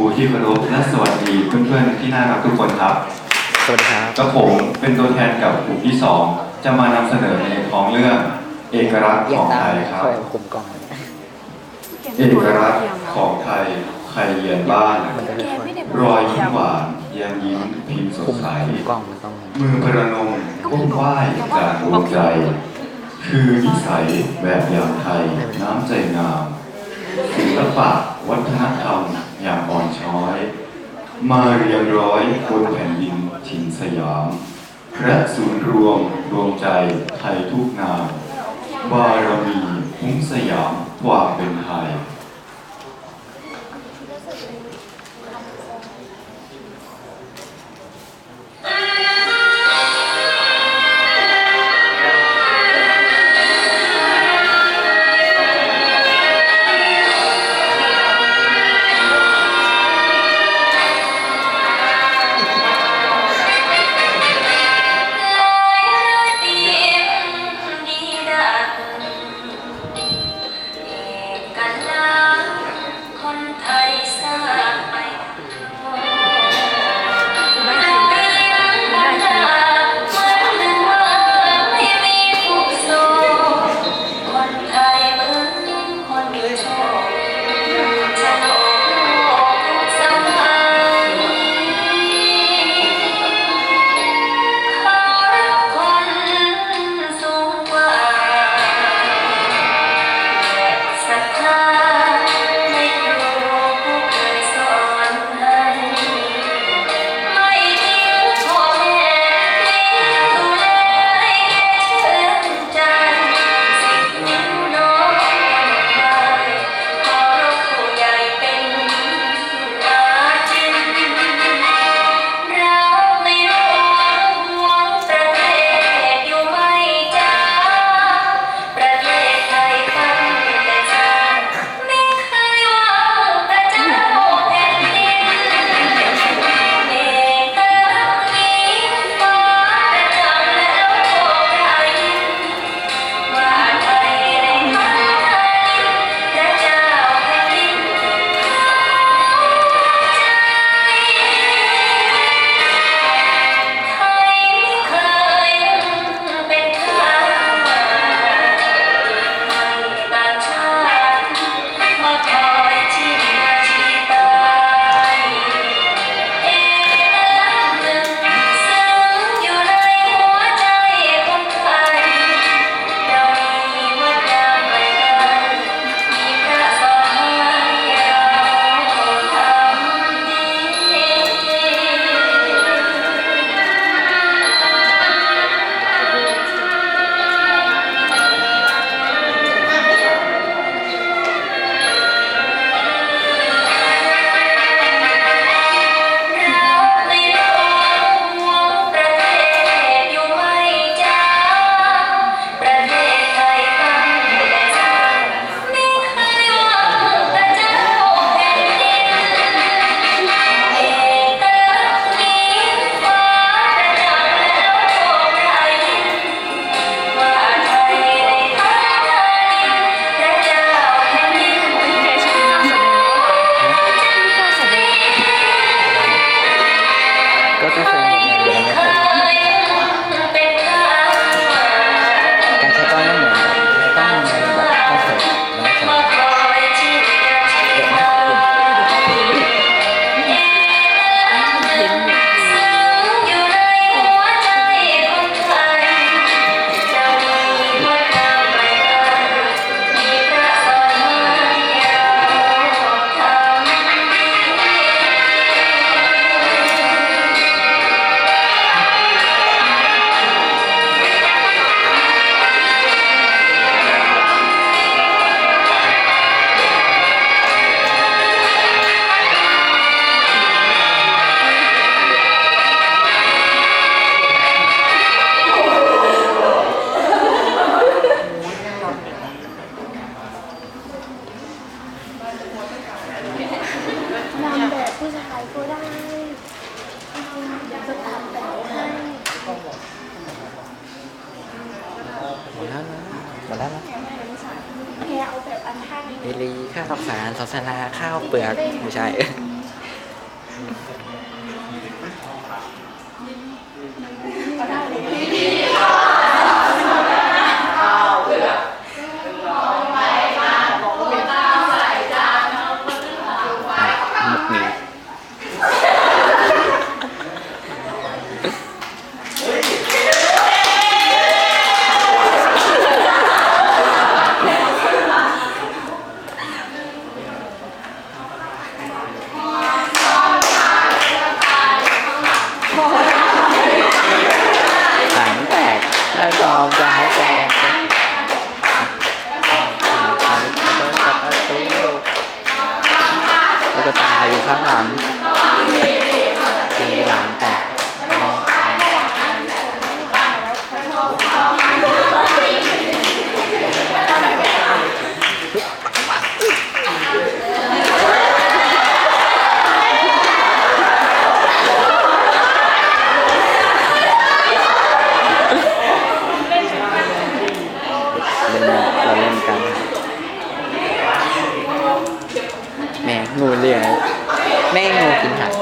รูที่เคารพและสวัสดีเพื่อนๆที่น่ารักทุกคนครับ สวัสดีครับ ก็ผมเป็นตัวแทนกับกลุ่มที่สองจะมานำเสนอในของเรื่องเอกลักษณ์ของไทยครับ กลุ่องเอกลักษณ์ของไทยใครเยียนบ้าน รอยยิ้มหวานยียยิ้มพิมพ์สดใสมือพระนมก้มไหว้จากดวงใจ คือนิสัยแบบอย่างไทยน้ำใจงามศิลปะวัฒนธรรม อย่างอ่อนช้อย มาเรียงร้อยบนแผ่นดินถิ่นสยาม พระศูนย์รวมรวมใจไทยทุกนามบารมีหุ้มสยามกว่าเป็นไทย เอลีข้าวสารศาสนาข้าวเปลือกไม่ใช่ ข้างหลัง แม่งูกินหาง